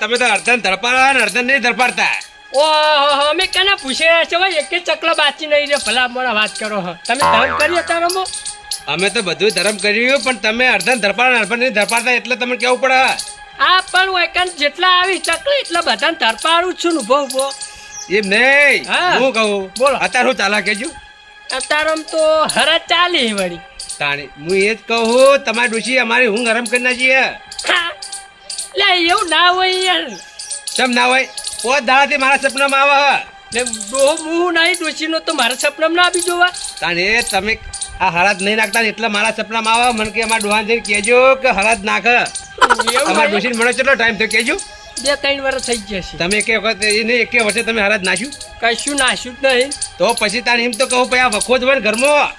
તમે તો અર્ધન ધરપાડવા ને અર્ધન નહીં ધરપાડતા ઓહો અમે કેને પૂછે છે ભાઈ? એક ચકલો બાચી નહીં રે ભલા મોડા વાત કરો હા. તમે ધર્મ કર્યો તારામો અમે તો બધું ધર્મ કર્યું પણ તમે અર્ધન ધરપાડા ને અર્ધન નહીં ધરપાડતા એટલે તમને કેવું પડે? આ પણ હું એકાંત જેટલા આવી ચકલી એટલા બધાને ધરપાડું છું ને ઊભો ઊભો. એમ નહીં. હા. કહું બોલો. અત્યારે હું ચાલા કેજો અત્યારે તો હરા ચાલી વળી. તાણી હું એ જ કહું તમારી ડોશી અમારી હું ગરમ કરી નાખીએ હા. લે એવું ના હોય યાર. કેમ ના હોય? પોત દાડાથી મારા સપનામાં આવે લે ડોહો મું નહીં ડોશીનો તો મારા સપનામાં ના આવી જોવા. તાણી તમે આ હળદ નહીં નાખતા એટલે મારા સપનામાં આવે મને કે અમારા ડોહાન જઈને કહેજો કે હળદ નાખે અમારા ડોશીને મને કેટલો ટાઈમ થયો કહેજો. બે ત્રણ વર્ષ થઈ જશે તમે એક વખત એને એક વર્ષે તમે હળદ નાખ્યું? કશું નાશ્યું જ નહીં. તો પછી તાણ એમ તો કહું ભાઈ આ વખો જ હોય ઘરમાં.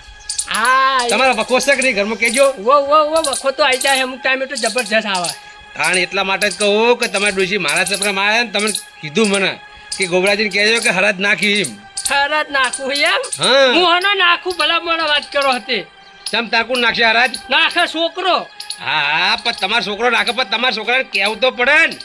હા. તમારા વખો છે કે નહીં? ઘરમાં કહેજો. વો વો વો વખો તો આવી જાય અમુક ટાઈમે તો જબરજસ્ત આવે. તાણ એટલા માટે જ કહું કે તમે ડોશી મારા સપનામાં આવે ને તમે કીધું મને કે ગોબરાજીને કહેજો કે હરદ નાખી એમ. ખરા નાખું એમ? હા. હું હનો નાખું ભલા મને વાત કરો હતી. ચમ તાકું નાખશે હરાજ? નાખે છોકરો. હા હા પણ તમારો છોકરો નાખે પણ તમારા છોકરાને કહેવું તો પડે ને?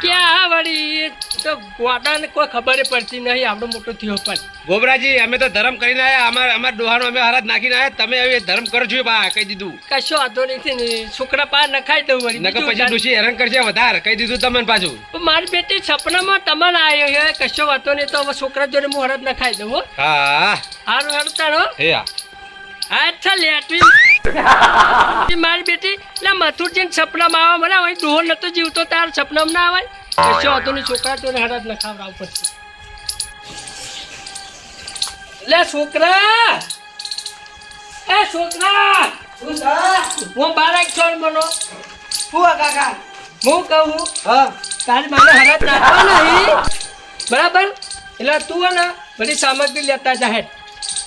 ક્યાં વળી? તો ગોડાને કોઈ ખબર પડતી નહીં આપણો મોટો થયો પણ. ગોબરાજી અમે તો ધર્મ કરીને આવ્યા અમારા અમાર ડોહાનો અમે હરાજ નાખીને આવ્યા તમે હવે ધર્મ કરો છો બા કહી દીધું. કશો વાંધો નથી ને છોકરા પાર નખાઈ દઉં વળી નકર પછી. ડોશી હેરાન કરશે વધારે કહી દીધું તમને પાછું. મારી બેટી સપનામાં તમને આવ્યો છે કશો વાંધો નહીં તો છોકરા જોડે હું હરદ નખાઈ દઉં હા. હારું હારું તારો હે હા. અચ્છા લેટવી. મારી બેટી એટલે મથુરજી સપનામાં આવે મને હવે ડોહો નતો જીવતો તાર સપનામાં ના આવે? કશો વાંધો ને છોકરા જોડે હરદ નખાવડાવ પડશે? લે છોકરા! એ છોકરા! હું બાળક છોડ બનો. કાકા? હું કહું? હા. તારી માને હરત નાખવા નહીં. બરાબર? એટલે તું હે ને બધી સામગ્રી લેતા જાહેર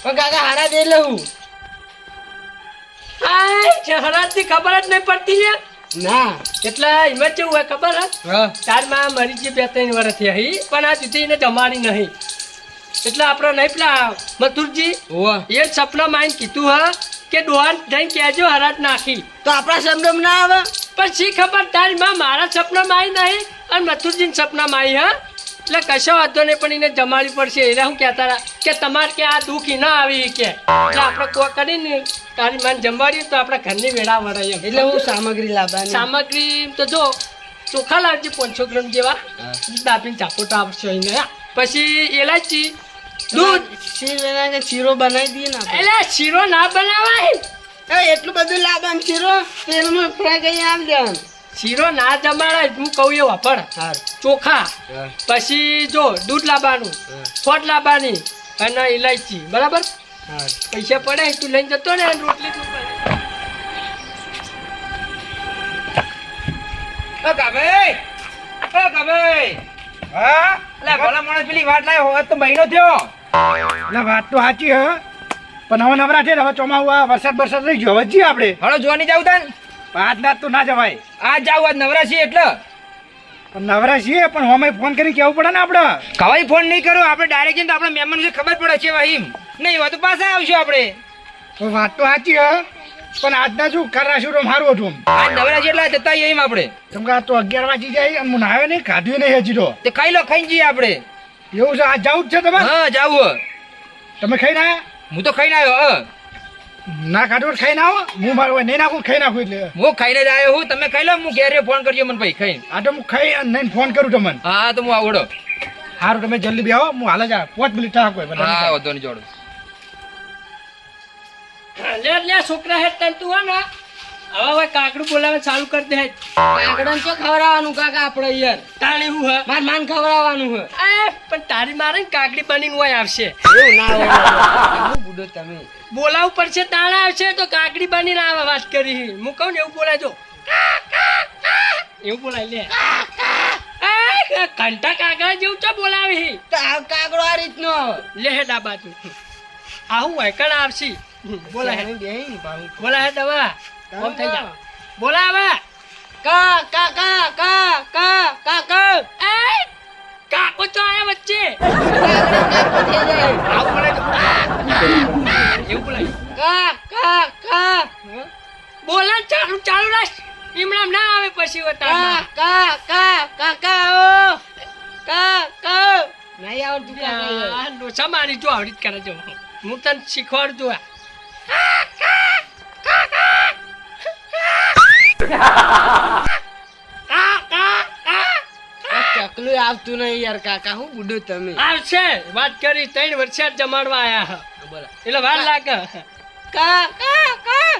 પણ કાકા હારા દે લઉં હરાજની ખબર જ નહીં પડતી ને ના. એટલે એમાં કેવું હોય ખબર તારમાં મરી જે બે ત્રણ વર્ષ હી પણ આ સુધી એને જમાડી નહીં. એટલે આપણે નહીં પેલા મથુરજી એ સપના સપનામાં કીધું હા કે ડોહાન જઈને કહેજો હરાત નાખી. તો આપણા શબ્દમાં ના આવે? પણ શી ખબર તારી માં મારા સપનામાં આવી નહીં અને મથુરજી સપનામાં આવી હા? એટલે કશો વાંધો નહીં પણ એને જમાડવી પડશે. એટલે હું કહેતા હતા કે તમારે કે આ દુઃખ ના આવી કે? એટલે આપણે કોઈ કરીને તારી માને જમાડીએ તો આપણે ઘરની વેળા વળાય એટલે હું સામગ્રી લાવવાની. સામગ્રી તો જો ચોખા લાવજે પાંચસો ગ્રામ જેવા. દાબીને ચાપોટા આપશો એને પછી એલાચી દૂધ. શીરો બનાવી દઈએ ને એટલે શીરો ના બનાવાય. એટલું બધું લાવવાનું શીરો તેલમાં ફ્રાય કરી આમ. દેવાનું શીરો ના જમાડાય હું કહું એ વાપર ચોખા પછી જો દૂધ લાવવાનું ખોટ લાવવાની અને ઇલાયચી બરાબર? પૈસા પડે તું લઈને જતો ને રોટલી તું કાભાઈ ઓ કાભાઈ હા? લે ભલા માણસ પેલી વાત લાવ્યો હોત તો મહિનો થયો. એટલે વાત તો સાચી હ. પણ હવે નવરા છે હવે ચોમાવું આ વરસાદ વરસાદ રહી ગયો હવે જઈએ આપણે. હળો જોવા નહીં જાવ તાન? આજ રાત તો ના જવાય. આજ જાવ આજ નવરા છીએ એટલે. પણ નવરા છીએ પણ અમે ફોન કરીને કહેવું પડે ને આપણે કવાય ફોન નહીં કરો આપણે ડાયરેક્ટ જઈને આપણે મહેમાન વિશે ખબર પડે છે વહીમ નહીં વાત તો પાછા આવશું આપણે. વાત તો સાચી હ પણ આજના શું કરાશું રૂમ મારું હતું આજ નવરા છે એટલે જતા એમ આપણે. કેમ કે આ તો અગિયાર વાગી જાય અને હું નાયો નહીં ખાધું નહીં હજી તો. તે ખાઈ લો ખાઈ જઈએ આપણે. એવું છે આ જવું જ છે તમારે? હા જવું તમે ખાઈ ના હું તો ખાઈ ના આવ્યો હા. ના ખાધું ખાઈ ના આવો હું મારું નહીં નાખું ખાઈ નાખું એટલે. હું ખાઈને જ આવ્યો હું. તમે ખાઈ લો હું ઘેરે ફોન કરજો મને ભાઈ ખાઈ આ તો હું ખાઈ અને નહીં ફોન કરું તમને હા તો હું આવડો. સારું તમે જલ્દી બેહો. હું હાલ જ આ પાંચ મિનિટ હોય હા વધો ને જોડો. લે લે છોકરા હે તન તું હે ને. હવે હવે કાકડું બોલાવે ચાલુ કરી દે. કાકડાને તો ખવડાવવાનું કાકા આપણે યાર? તાણી હું હે? માર માન ખવડાવવાનું હે. એ પણ તારી મારે કાકડી બનીને હોય આવશે. એવું ના હોય. બુડો તમે. બોલાવવું પડશે તાણે આવશે તો કાકડી બનીને આવે વાત કરી. હું કહું ને એવું બોલાજો એવું બોલાય લે. કંટા કાકડા જેવું તો બોલાવી? તો આ કાકડો આ રીતનો. લે હે ડાબા આવું કણ આવશે? બોલા હે. બોલા હે દવા. ઓમ થઈ જા બોલાવે કા કા કા કા કા કા કા એ કાકો તો આયા વચ્ચે આવ જાય. એવું બોલાય કા કા કા બોલા ચાલુ ચાલુ રાખ હમણાં ના આવે પછી કા કા કા કા ઓ કા કા નહીં આવડતું કા લોચા મારી જો આવડી જ કરે જો હું તને શીખવાડું આ ચકલું આવતું નહીં યાર કાકા હું બુડો તમે આવશે વાત કરી ત્રણ વર્ષે જમાડવા આયા હ. એટલે વાર લાગે કા કા કા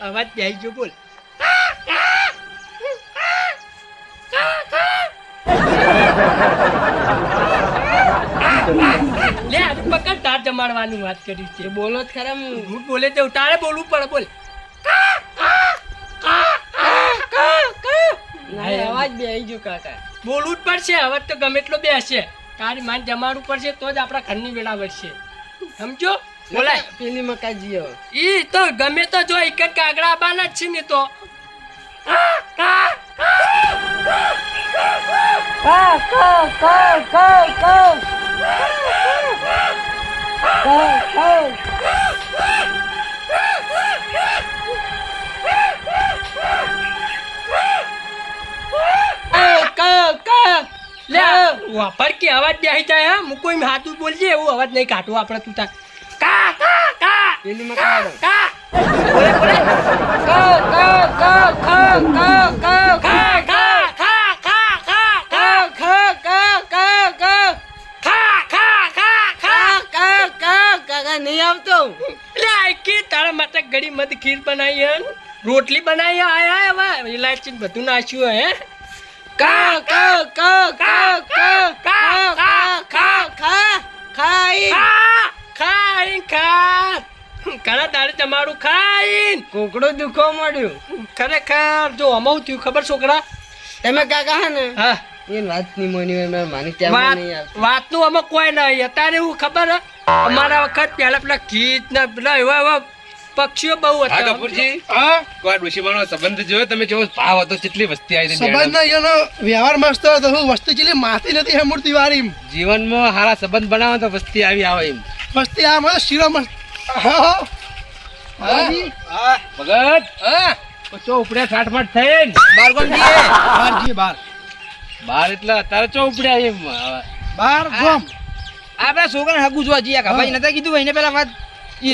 અવાજ બેસી ગયો બોલ લે આ પકડ તાર જમાડવાની વાત કરી છે. બોલો જ ખરા હું બોલે તો તારે બોલવું પડે બોલ. અવાજ બેહી ગયો કાકા. બોલવું જ પડશે હવે તો ગમે એટલો બેસે. તારી માન જમાડવું પડશે તો જ આપણા ઘરની વેળા વધશે. સમજો? બોલાય. પેલી મકાજી હવે. ઈ તો ગમે તો જો એક જ કાગડા આબાના જ છે ને તો. લે વાપર કે અવાજ બેસી જાય હા? હું કોઈ હાથું બોલજે એવું અવાજ નહીં કાઢવો આપણે તું તા કા કા કા. પેલી મકાડો કા બોલે બોલે કા કા કા કા કા કા. નહીં આવતો એટલે આખી તારા માટે ઘડી મત ખીર બનાવી હે રોટલી બનાવી આયા હવે ઇલાયચી બધું નાખ્યું હે કા કા કા કા કા કા કા ખા ખા ખાઈ ખાઈ ખા ઘણા તારે તમારું ખાઈન કોકડો દુખો મળ્યું ખરેખર જો અમાઉ થયું ખબર છોકરા તમે કાકા હે ને હા એ વાતની મોની વાતનું અમે કોઈ નહીં અત્યારે એવું ખબર હે અમારા વખત પહેલા પેલા ગીત ને પેલા એવા એવા પક્ષીઓ બહુ હતા. કપૂરજી. હા? કોઈ ડોશીમાનો સંબંધ જોયો? તમે કેવો ભાવ હતો કેટલી વસ્તી આવી સંબંધ. એનો વ્યવહાર મસ્ત હતો. હું વસ્તુ ચીલી માતી નથી હે મૂર્તિ વાળી જીવનમાં સારા સંબંધ બનાવો તો વસ્તી આવી આવે એમ. વસ્તી આ મને શીરો મસ્ત. હા હા. ભગત? હા. ચો ઉપડ્યા ઠાઠમાઠ થઈ બાર કોણ બાર. જી બાર બાર એટલે અત્યારે ચો ઉપડ્યા એમ? બાર ગોમ આપડા છોકરા હગુ જોવા જઈએ ભાઈ નતા કીધું ભાઈને પેલા વાત?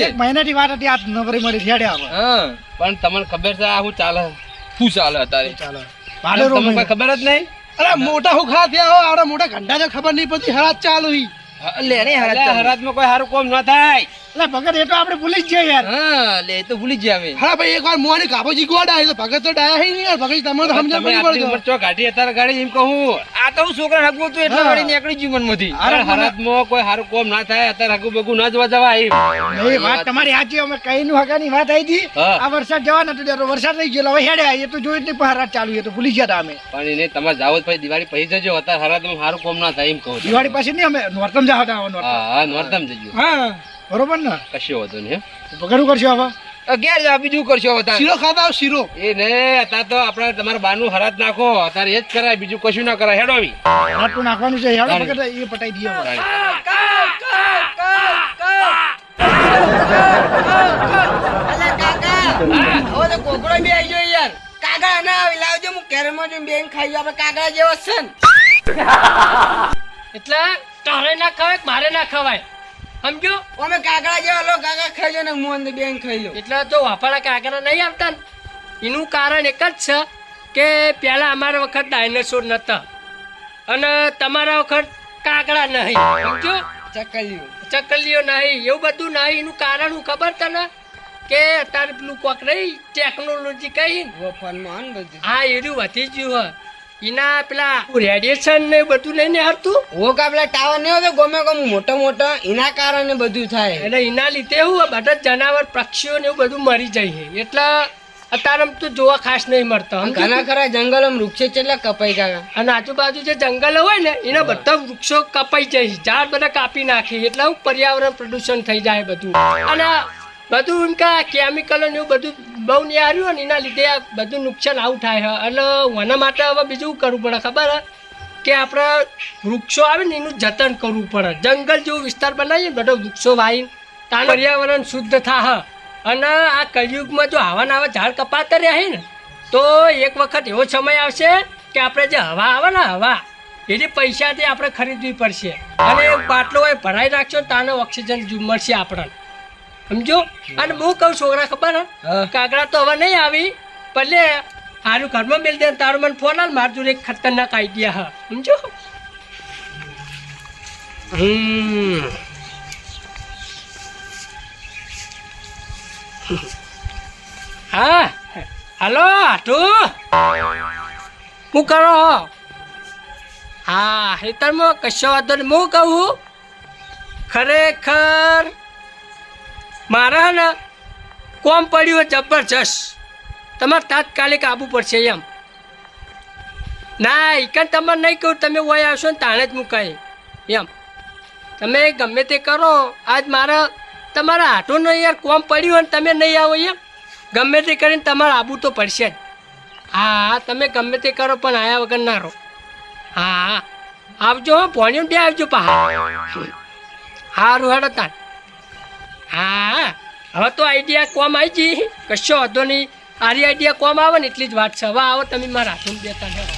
એક મહિનાથી વાત હતી આ નવરી મળી છેડે આવે હા પણ તમને ખબર છે આ હું ચાલે શું ચાલે અત્યારે? ચાલો? રૂમ તમને ખબર જ નહીં? અરે મોટા હું ખા થયા હો આવડા મોટા ઘંટા ખબર નહીં પડતી હરાત ચાલુ હી લે ને અલ્યા, હરાજ હરાજમાં કોઈ સારું કોમ ન થાય. એટલે ભગત એ તો આપણે ભૂલી જ જઈએ યાર. હા લે એ તો ભૂલી જ ગયા અમે. હા ભાઈ એક વાર મોની તો ભગત તો ડાયા હી નહીં યાર. ભગત તમે તો સમજણ પડી આટલી પડતો ચો કાઢી અત્યારે ગાડી એમ કહું. આ તો હું છોકરાને હગું હતું એટલે વળી નીકળી જીવનમાંથી અરે અરે હરાજમાં કોઈ સારું કોમ ના થાય અત્યારે હગું બગુ ના જોવા એ વાત તમારી સાચી અમે કઈ નું હગાની વાત આવી હતી. આ વરસાદ જવા નથી દેતો વરસાદ રહી ગયો હવે હેડે એ તો જોઈ જ નહીં હરાત ચાલુ એ તો ભૂલી ગયા અમે. પણ એને તમારે જાવ પછી દિવાળી પછી જજો અત્યારે હરાજમાં હારું કોમ ના થાય એમ કહું દિવાળી પછી નહીં અમે નોરતમ જાવ નોર્તમ. હા જજો. હા. બરોબર ને? કશો વાંધો નહીં પકડવું કરશો હવે અગિયાર જવા બીજું કરશો હવે શીરો ખાતા આવો શીરો. એ ને અત્યારે તો આપણે તમારા બાનું હરાત નાખો. અત્યારે એ જ કરાય બીજું કશું ના કરાય. હેડો આવી. આટલું નાખવાનું છે હેડો. પકડ એ પટાઈ દઈએ કોકડો બે આવી ગયો યાર. કાકા ના આવી લાવજો હું જઈને બેન ખાઈ જાઉં. આપણે કાકા જેવો છે ને. એટલે તારે ના ખવાય મારે ના ખવાય? સમજો? અમે કાગડા જેવા લો કાકા ખાઈ ને હું અંદર બેન ખાઈ લઉં. એટલે તો વાપરા કાગડા નહીં આવતા ને. એનું કારણ એક જ છે કે પહેલાં અમારા વખત ડાયનોસોર નહોતા અને તમારા વખત કાગડા નહીં. સમજો? ચકલીઓ. ચકલીઓ નહીં. એવું બધું નહીં. એનું કારણ હું ખબર તને? કે અત્યારે પેલું કોક રહી ટેકનોલોજી કઈ ફોનમાં બધું. હા એરું વધી ગયું હ એના પેલા રેડિયેશન ને બધું લઈને હરતું ઓ કાપલા ટાવર નહીં હોતો ગમે ગમે મોટો મોટો એના કારણે બધું થાય. એટલે એના લીધે એવું બધા જનાવર પક્ષીઓ ને એવું બધું મરી જાય છે. એટલે અત્યારે તો જોવા ખાસ નહીં મળતા? ઘણા ખરા જંગલો વૃક્ષો કેટલા કપાઈ ગયા. અને આજુબાજુ જે જંગલો હોય ને એના બધા વૃક્ષો કપાઈ જાય ઝાડ બધા કાપી નાખે એટલે હું પર્યાવરણ પ્રદૂષણ થઈ જાય બધું. અને બધું એમ કે કેમિકલો ને એવું બધું બહુ નિહાર્યું ને એના લીધે આ બધું નુકસાન આવું થાય એટલે એના માટે હવે બીજું કરવું પડે ખબર કે આપણે વૃક્ષો આવે ને એનું જતન કરવું પડે. જંગલ જેવો વિસ્તાર બનાવીએ ને બધો વૃક્ષો વાવીને તાનું પર્યાવરણ શુદ્ધ થાય. અને આ કલયુગમાં જો ને આવા ઝાડ કપાતા રહે ને તો એક વખત એવો સમય આવશે કે આપણે જે હવા આવે ને હવા એની પૈસાથી આપણે ખરીદવી પડશે. અને બાટલો હોય ભરાઈ રાખશો તાનો ઓક્સિજન મળશે આપણને. સમજો? અને હું કહું છોકરા ખબર હે. કાગડા તો હવે નહીં આવી ભલે હારું ઘરમાં મેળ દે તારું મને ફોન આલ મારજો એક ખતરનાક આઈડિયા હા. સમજો? હમ. હા હલો આટુ હું કરો? હા હેતરમાં કશો વાંધો નહીં. હું કહું ખરેખર મારા ને, કોમ પડ્યું હોય જબરજસ્ત. તમારે તાત્કાલિક આવવું પડશે એમ. ના એ કાંઈ તમારે નહીં કહું, તમે વય આવશો ને તાણે જ મુકાય. એમ. તમે ગમે તે કરો, આજ મારા, તમારા હાથું નહીં યાર, કોમ પડ્યું હોય ને તમે નહીં આવો એમ. ગમે તે કરીને તમારે આવવું તો પડશે જ. હા, તમે ગમે તે કરો, પણ આયા વગર ના રહો. હા, આવજો હો ભણ્યું બે આવજો પા હારું હાડો તાન હા હવે તો આઈડિયા કોમ આવી જઈ કશો વાંધો નહીં. આરી આઈડિયા કોમ આવે ને એટલી જ વાત છે. હવે આવો તમે મારા હાથમાં બેતા હેડો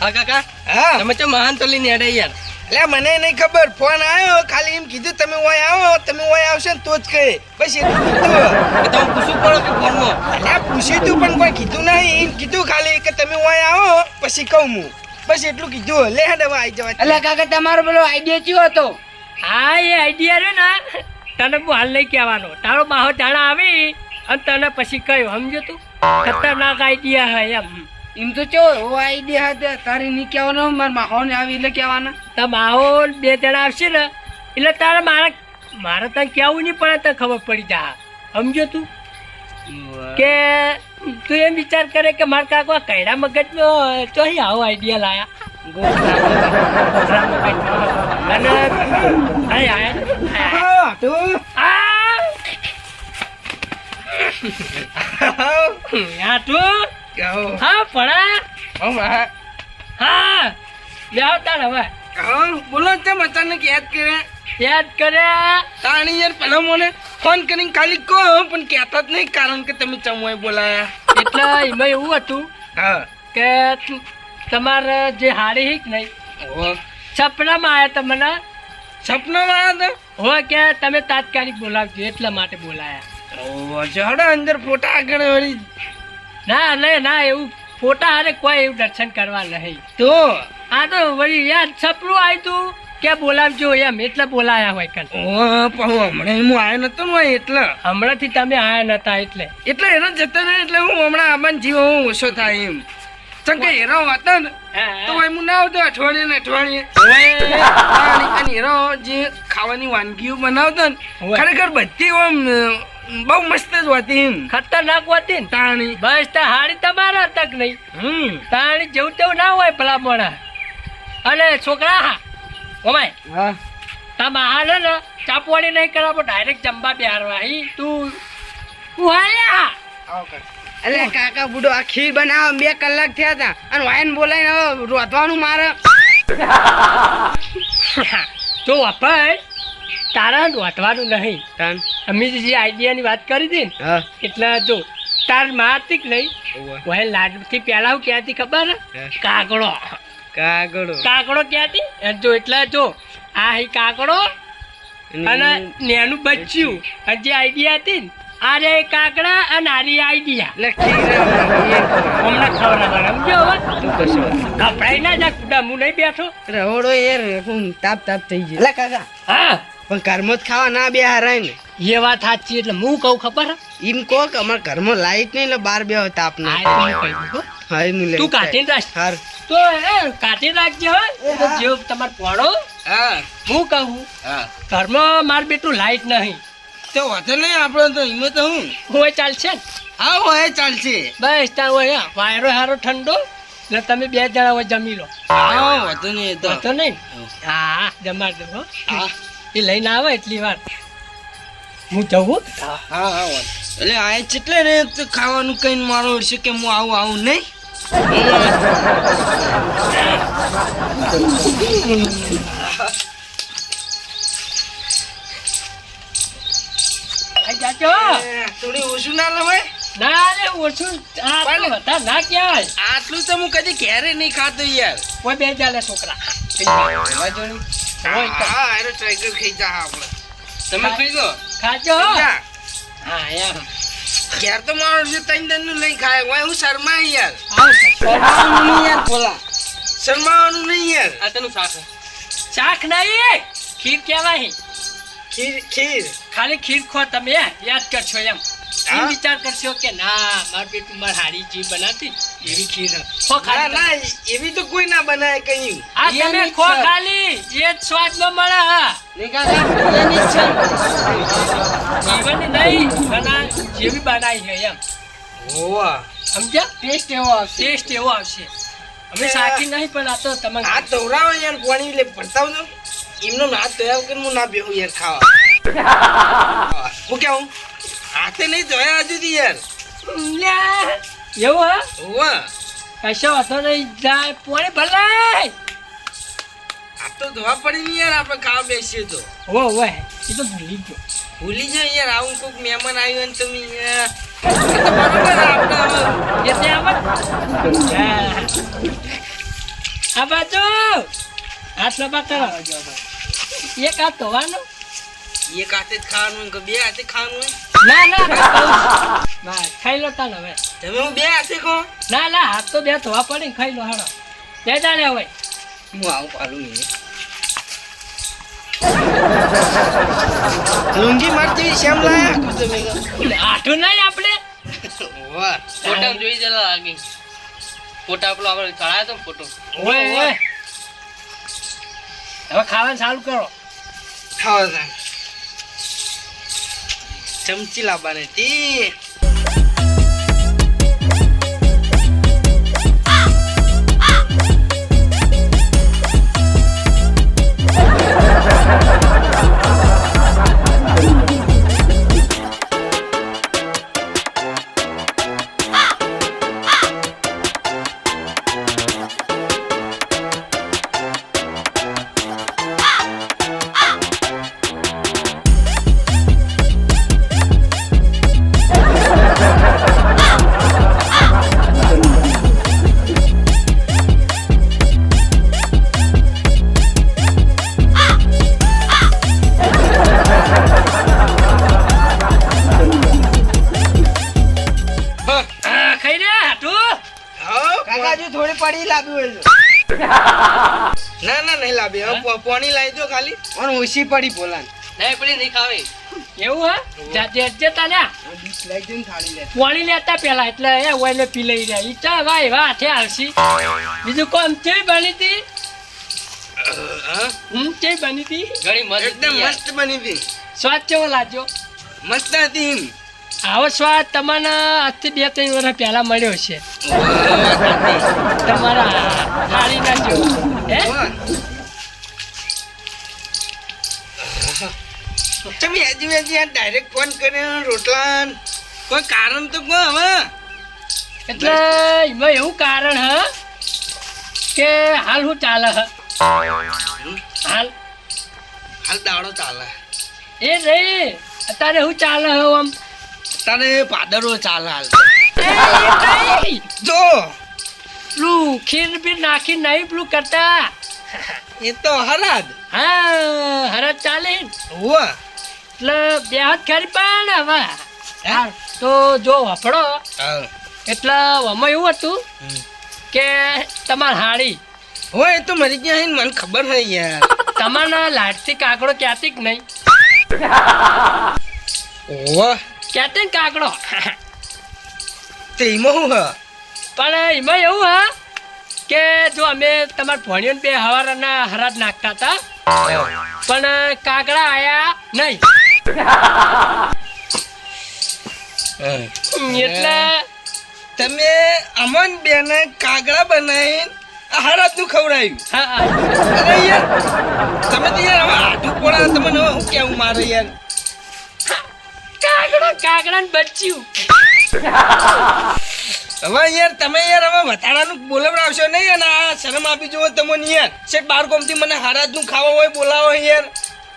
હા કાકા હા. તમે તો મહાન તો લઈને અડે યાર. એટલે મને નહીં ખબર. ફોન આવ્યો ખાલી એમ કીધું તમે ઓય આવો તમે ઓય આવશે ને તો જ કહે. બસ એટલું કીધું. તમે પૂછવું પડો કે ફોનમાં? એટલે પૂછ્યું તું પણ કોઈ કીધું નહીં. એમ કીધું ખાલી કે તમે ઓય આવો પછી કહું હું. બસ એટલું કીધું. લે હેડ હવે આવી જવા એટલે કાકા તમારો પેલો આઈડિયા કયો હતો? હા એ આઈડિયા રે ને. તને હું હાલ નહીં કહેવાનો. તારો બાહો જાણા આવી અને તને પછી કહ્યું સમજો તું? ખતરનાક આઈડિયા હોય એમ. એમ તો ચો ઓ આઈડિયા હતો તારી નહીં કહેવાનો મારા માહોને આવી એટલે કહેવાના. તો માહો બે જણા આવશે ને એટલે તારે મારે મારે તને કહેવું નહીં પડે તને ખબર પડી જા. સમજો તું? કે તું એમ વિચાર કરે કે મારા કાકો કૈડા મગજનો અહીં આવો આઈડિયા લાયા. અને હા પડા હા જાઓ તાર હવે બોલો તેમ અચાનક યાદ કર્યા યાદ કર્યા તાણી યાર મને ફોન કરીને ખાલી કહો પણ કહેતા જ નહીં કારણ કે તમે ચમોય બોલાયા એટલે એમાં એવું હતું કે તમારે જે હારી હિક નહીં? સપનામાં આવ્યા તમને? સપનામાં આવ્યા હતા હો કે તમે તાત્કાલિક બોલાવજો એટલા માટે બોલાયા. જડો અંદર ફોટા આગળ વળી. ના ના ના એવું ફોટા હારે કોઈ એવું દર્શન કરવા નહીં. તો? આ તો વળી યાર સપનું આવ્યું તું કે બોલાવજો એમ એટલે બોલાયા હોય હું હમણાં હું આવ્યો નતો ને એટલે. હમણાંથી તમે આયા નતા એટલે. એટલે એનો જતો નહીં એટલે હું હમણાં આમાં જીવ હું ઓછો થાય એમ. ચમ કે હેરો હતો ને તો હું ના આવતો અઠવાડિયે ને અઠવાડિયે. હા. અને અને જે ખાવાની વાનગીઓ બનાવતો ને ખરેખર બધી આમ બહુ મસ્ત જ હતી ખતરનાક હોતી ને. તાણી. બસ તો હાડી તમારા તક નહીં. હમ. તાણી જેવું તેવું ના હોય ભલા અને છોકરા હા ઓમાય હા. તમે હાલ ને ચાપવાણી નહીં કરાવો ડાયરેક્ટ જમવા બેહારવા તું તું હાલ્યા અલે કાકા બુડો આ ખીર બનાવ. બે કલાક થયા હતા અને વાયન બોલાઈને હવે રોધવાનું મારે. તો વાપર તારા રોધવાનું નહીં. તાન? અમે જે આઈડિયાની વાત કરી હતી ને એટલે જો તાર મારતી જ નહીં? વહે લાડથી પહેલા હું ક્યાંથી ખબર? કાગડો કાગડો કાકડો ક્યાંથી? જો એટલે જો આ હી કાકડો અને નેનું બચ્યું. જે આઈડિયા હતી ને આ રે કાકડા અને આરી આઈડિયા હમણાં ખવડાવવાના સમજો હવે. ના જા કુડા હું નહીં બેઠો. રહોડો એ હું તાપ તાપ થઈ ગયો. એટલે કાકા. હા? પણ ઘરમાં જ ખાવા ના બે હારાય ને. એ વાત સાચી એટલે હું કહું ખબર? એમ કહો કે અમારા ઘરમાં લાઈટ નહીં એટલે બાર બે તાપ ના. હું હો. તું કાઢીને રાખ. હાર. તો એ કાઢીને રાખજે હો. જેવું તમારે પોણો હા. હું કહું ઘરમાં માર બેટું લાઈટ નહીં. તો વાંધો નહીં આપણે તો હિંમત તો હું. હોય ચાલશે ને? હા હોય ચાલશે. બસ તાર હોય હા, વાયરો હારો ઠંડો એટલે તમે બે જણા હોય જમી લો. હા વાંધો નહીં તો. વાંધો નહીં? હા. જમા દો હા. એ લઈને આવે એટલી વાર. હું જવું હા? હા વાંધો. એટલે આ ચેટલે ને તો ખાવાનું કઈ મારો છે કે હું આવું આવું નહીં? જાજો. થોડી ઓછું ના લવાય? ના રે ઓછું આ તો ના કહેવાય. આટલું તો હું કદી ઘેરે નહીં ખાતો યાર. કોઈ બે ચાલે છોકરા. હા, એનો ખાઈ જા આપણે. તમે ખાઈ દો ખાજો. હા યાર ઘેર તો માણસ છે ત્રણ દનનું લઈ ખાય. હોય હું શરમાય યાર. શરમાવાનું નહીં યાર ભોલા. શરમાવાનું નહીં યાર. આ તેનું શાક છે. શાક નહીં. ખીર કહેવાય. ખીર ખીર. ખાલી ખીર ખો તમે યાદ કરશો એમ. એ વિચાર કરશો કે ના માર બેટું માર હારી જી બનાવતી એવી ખીર ખો ના ખાલી ના એવી તો કોઈ ના બનાવે કઈ. આ તમે ખો ખાલી એ જ સ્વાદમાં મળે હા. જીવન નહીં બના જેવી બનાવી છે એમ. હોવા. સમજ્યા? ટેસ્ટ એવો આવશે. ટેસ્ટ એવો આવશે. અમે સાકી નહીં પણ આ તો તમને આ તવરાવો યાર પાણી લે ભરતાવ એમનો ના તોયા કે હું ના બેહું યાર ખાવા. હું કેવું હાથે નહીં ધોયા હજુ થી યાર. એવું હા? કશો હતો નહીં. જાય પોણે ભલાય આ તો ધોવા પડી ને યાર આપણે ખાવા બેસીએ તો. ઓ હો એ તો ભૂલી ગયો. ભૂલી જાઓ યાર આવું કોઈક મહેમાન આવ્યું ને તમે બરોબર આપણે હવે એ તે હા. આ બાજુ. હાથ બાકા કરો. એક હાથ ધોવાનો. એક હાથે જ ખાવાનું હોય કે બે હાથે ખાવાનું હોય? ના ના ના ખાઈ લો તાલ હવે. તમે હું બે હાથે ખો ના ના હાથ તો બે ધોવા પડે ને ખાઈ લો હાડો બે જાણે હવે. હું આવું પાલું નહીં. લુંગી મારતી શ્યામ લાયા? તમે આઠું નહીં આપણે. વાહ. ફોટા જોઈ જલા લાગી. ફોટા પેલો આપણે ચડાયો તો ફોટો. ઓય ઓય. હવે ખાવાનું ચાલુ કરો. તા ચમચી લાવવાની હતી કાકા થોડી પડી લાવી હોય ના ના નહીં લાવી હવે પોણી લાવી દો ખાલી. પણ ઓછી પડી બોલાન નહીં પડી નહીં ખાવી. એવું હા? જાતે જતા ને લઈ જઈને થાળી લે. પાણી લેતા પેલા એટલે એ ઓઈને પી લઈ રહ્યા ઈ ચા ભાઈ વાહ હાથે આવશી બીજું કોમ છે બની હતી? હા? હમ છે બની હતી? ઘણી મસ્ત એકદમ હતી મસ્ત બની હતી. સ્વાદ કેવો લાગ્યો? મસ્ત હતી આવો સ્વાદ તમને આજથી બે ત્રણ વર્ષ પહેલા મળ્યો છે. તમારા હારી નાખજો. હે. તમે હજી હજી ડાયરેક્ટ ફોન કર્યો રોટલા કોઈ કારણ તો કહો હવે. એટલે એમાં એવું કારણ હ કે હાલ હું ચાલે હ. હાલ. હાલ દાડો ચાલે. એ રહી અત્યારે હું ચાલે હ આમ. તારે પાદરો ચાલ હાલ. જો. પેલું ખીર બી નાખી નહીં પેલું કરતા. એ તો હરાદ હા હરત ચાલે. હોવા એટલે બે હાથ ખરી પણ હવે. તો જો વફડો એટલે આમાં એવું હતું કે તમાર હાડી. હોય એ તો મરી ગયા મને ખબર નહીં યાર. તમારા લાડથી કાકડો ક્યાંથી નહીં? ઓવા ક્યાંથી ને કાકડો તે એમાં હું હ? પણ એમાં એવું હા કે જો અમે તમારા ભણ્યો બે હવારના હરાજ નાખતા હતા પણ કાકડા આયા નહીં. એટલે તમે અમન બેને કાગડા બનાવી હરાદનું ખવડાવ્યું. અરે યાર તમે તો યાર હવે આટું પોળા તમને હું કેવું મારે યાર? કાકડો કાકડા ને બચ્યું. હવે યાર તમે યાર હવે વધારાનું બોલાવડાવશો નહીં અને આ શરમ આપી જુઓ તમને યાર. શેઠ બારથી મને હારાજનું ખાવા હોય બોલાવો યાર.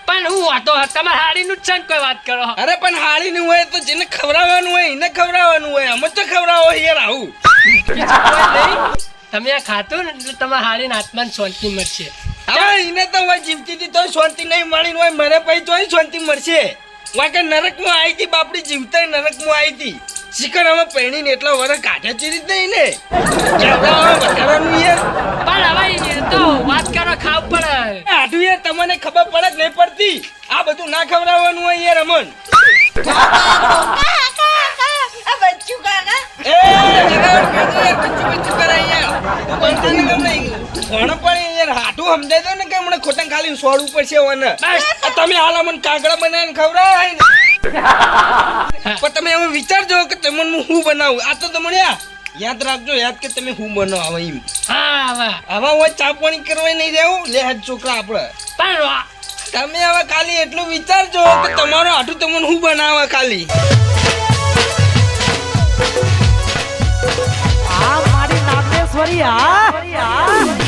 પણ હું વાતો તમે હાડીનું જ છે કોઈ વાત કરો અરે પણ હાળીનું હોય તો જેને ખવડાવવાનું હોય એને ખવડાવવાનું હોય. અમે તો ખવડાવો યાર આવું. તમે આ ખાતું ને એટલે તમારા હાડીને આત્માને શાંતિ મળશે. હવે એને તો હોય જીવતી તો શાંતિ નહીં મળી હોય મને પછી તોય શાંતિ મળશે. વાકે નરકમાં આવી હતી બાપડી જીવતા નરકમાં આવી હતી શિખર અમે પહેણીને એટલો વરસ કાઢે ચીરી જ નહીં ને વધારાનું યાર પણ હવે તો વાત કરો ખાવ પડે આટલું યાર તમને ખબર પડે જ નહીં પડતી આ બધું ના ખવડાવવાનું હોય યાર અમન પણ યાર હાટું સમજાય દો ને કે મને ખોટા ખાલી સોડવું પડશે છે બસ. તમે હાલ મને કાગડા બનાવીને ખવડાવાય ને પણ તમે હવે વિચારજો કે તમને હું શું બનાવું? આ તો તમને આ યાદ રાખજો યાદ કે તમે શું બનાવો એમ. હા હવે આવા હોય ચા પાણી કરવા નહીં રહેવું લે છોકરા આપણે. પણ તમે હવે ખાલી એટલું વિચારજો કે તમારું આટું તમને શું બનાવે ખાલી. આ મારી નાગેશ્વરી આ